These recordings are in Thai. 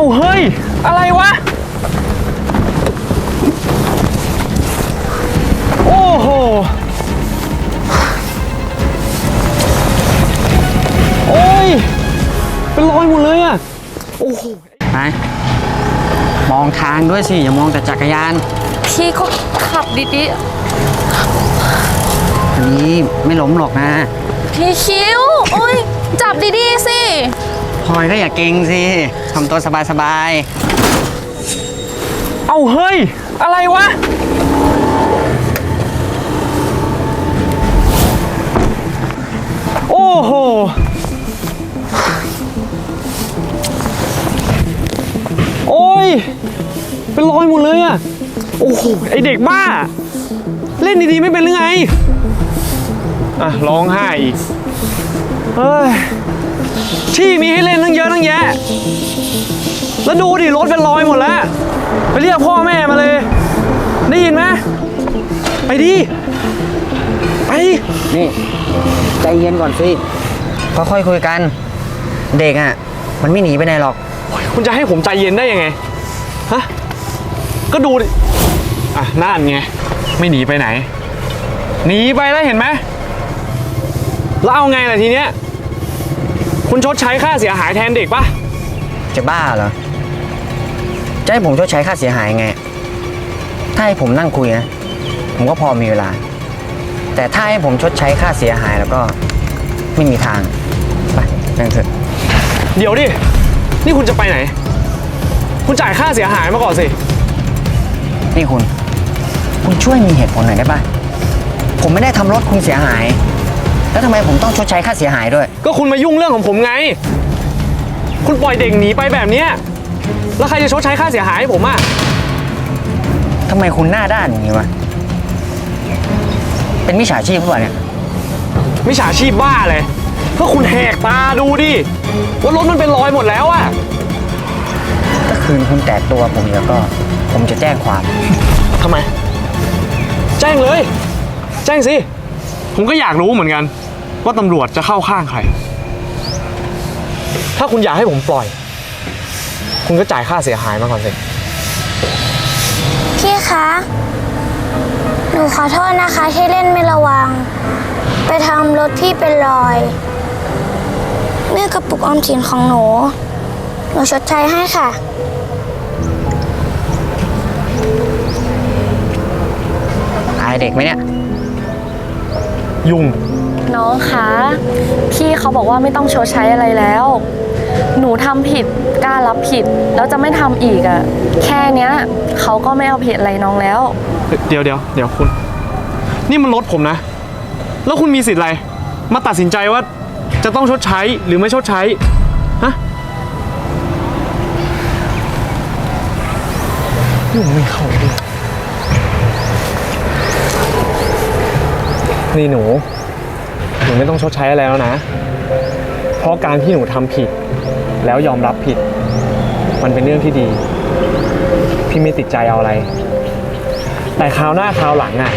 เอาเฮ้ย อะไรวะ โอ้โห โอ้ย เป็นรอยหมดเลยอะ โอ้โหไปมองทางด้วยสิ อย่ามองแต่จักรยาน พี่ก็ขับดีอันนี้ไม่ล้มหรอกนะ ๆพี่คิ้วโอ้ยจับดีๆสิพ ลอยก็อย่าเก่งสิทำตัวสบายเอาเฮ้ย อะไรวะ โอ้โห โอ้ย เป็นรอยหมดเลยอะโอ้โห ไอเด็กบ้า เล่นดีๆ ไม่เป็นหรือไง อะร้องไห้อีกเฮ้ยที่มีให้เล่นตั้งเยอะตั้งแยะ แล้วดูดิรถเป็นรอยหมดแล้ว ไปเรียกพ่อแม่มาเลย ได้ยินไหมไปดิ ไปๆนี่ ใจเย็นก่อนสิค่อยๆคุยกัน เด็กอะ มันไม่หนีไปไหนหรอก คุณจะให้ผมใจเย็นได้ยังไง ฮะ ก็ดูดิ อะนั่นไง ไม่หนีไปไหน หนีไปแล้วเห็นไหม แล้วเอาไงล่ะทีเนี้ย คุณชดใช้ค่าเสียหายแทนเด็กปะจะบ้าเหรอ จะให้ผมชดใช้ค่าเสียหายไง ถ้าให้ผมนั่งคุยนะ ผมก็พอมีเวลา แต่ถ้าให้ผมชดใช้ค่าเสียหายแล้วก็ไม่มีทาง ไปนั่งเถอะเดี๋ยวดิ นี่คุณจะไปไหน คุณจ่ายค่าเสียหายมาก่อนสิ นี่คุณ คุณช่วยมีเหตุผลหน่อยได้ปะผมไม่ได้ทำรถคุณเสียหาย แล้วทำไมผมต้องชดใช้ค่าเสียหายด้วย ก็คุณมายุ่งเรื่องของผมไง คุณปล่อยเด็กหนีไปแบบเนี้ยแล้วใครจะชดใช้ค่าเสียหายให้ผมอะ ทำไมคุณหน้าด้านอย่างนี้วะ เป็นมิจฉาชีพหรือเปล่าเนี่ยมิจฉาชีพบ้าเลยก็คุณแหกตาดูดิ ว่ารถมันเป็นรอยหมดแล้วอะถ้าคืนคุณแตะตัวผมอีกแล้วก็ ผมจะแจ้งความ ทำไม แจ้งเลย แจ้งสิ ผมก็อยากรู้เหมือนกัน ว่าตำรวจจะเข้าข้างใคร ถ้าคุณอยากให้ผมปล่อย คุณก็จ่ายค่าเสียหายมาก่อนสิ พี่คะ หนูขอโทษนะคะที่เล่นไม่ระวัง ไปทำรถพี่เป็นรอย นี่กระปุกออมสินของหนู หนูชดใช้ให้ค่ะ อายเด็กไหมเนี่ย ยุ่ง น้องคะ พี่เขาบอกว่าไม่ต้องชดใช้อะไรแล้ว หนูทำผิดกล้ารับผิด แล้วจะไม่ทำอีกอะ่ะ แค่เนี้ยเขาก็ไม่เอาผิดอะไรน้องแล้ว เดี๋ยวเดี๋ยวเดี๋ยวคุณ นี่มันรถผมนะ แล้วคุณมีสิทธิ์อะไร มาตัดสินใจว่าจะต้องชดใช้หรือไม่ชดใช้ ฮะ ยุ่งไม่เข้าด้วย นี่หนู หนูไม่ต้องชดใช้อะไรแล้วนะ เพราะการที่หนูทำผิด แล้วยอมรับผิด มันเป็นเรื่องที่ดี พี่ไม่ติดใจเอาอะไร แต่คราวหน้าคราวหลังอะ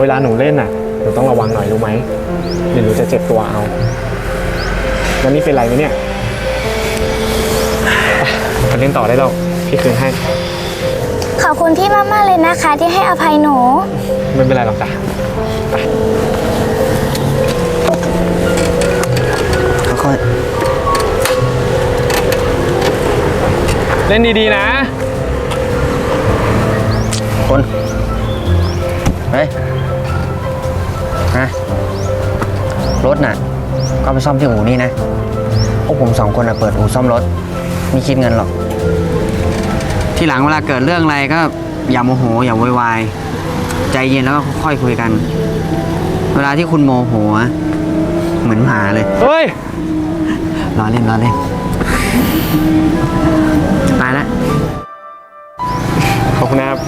เวลาหนูเล่นอะ หนูต้องระวังหน่อยรู้ไหมเดี๋ยวหนูจะเจ็บตัวเอา แล้วนี่เป็นไรไหมเนี่ยไปไปเล่นต่อได้แล้วพี่คืนให้ ขอบคุณพี่มากๆเลยนะคะ ที่ให้อภัยหนู ไม่เป็นไรหรอกจ้ะ ค่อยเล่นดีๆนะ ๆคนเฮ้ยฮะรถน่ะ ก็ไปซ่อมที่อู่นี่นะพวกผมสองคนน่ะเปิดอู่ซ่อมรถไม่คิดเงินหรอก ทีหลังเวลาเกิดเรื่องอะไรก็อย่าโมโหอย่าโวยวายใจเย็นแล้วก็ค่อยๆคุยกันเว ลาที่คุณโมโหอะเหมือนหมาเลยเฮ้ยรอเล่นรอเล่นไปละ ขอบคุณนะครับ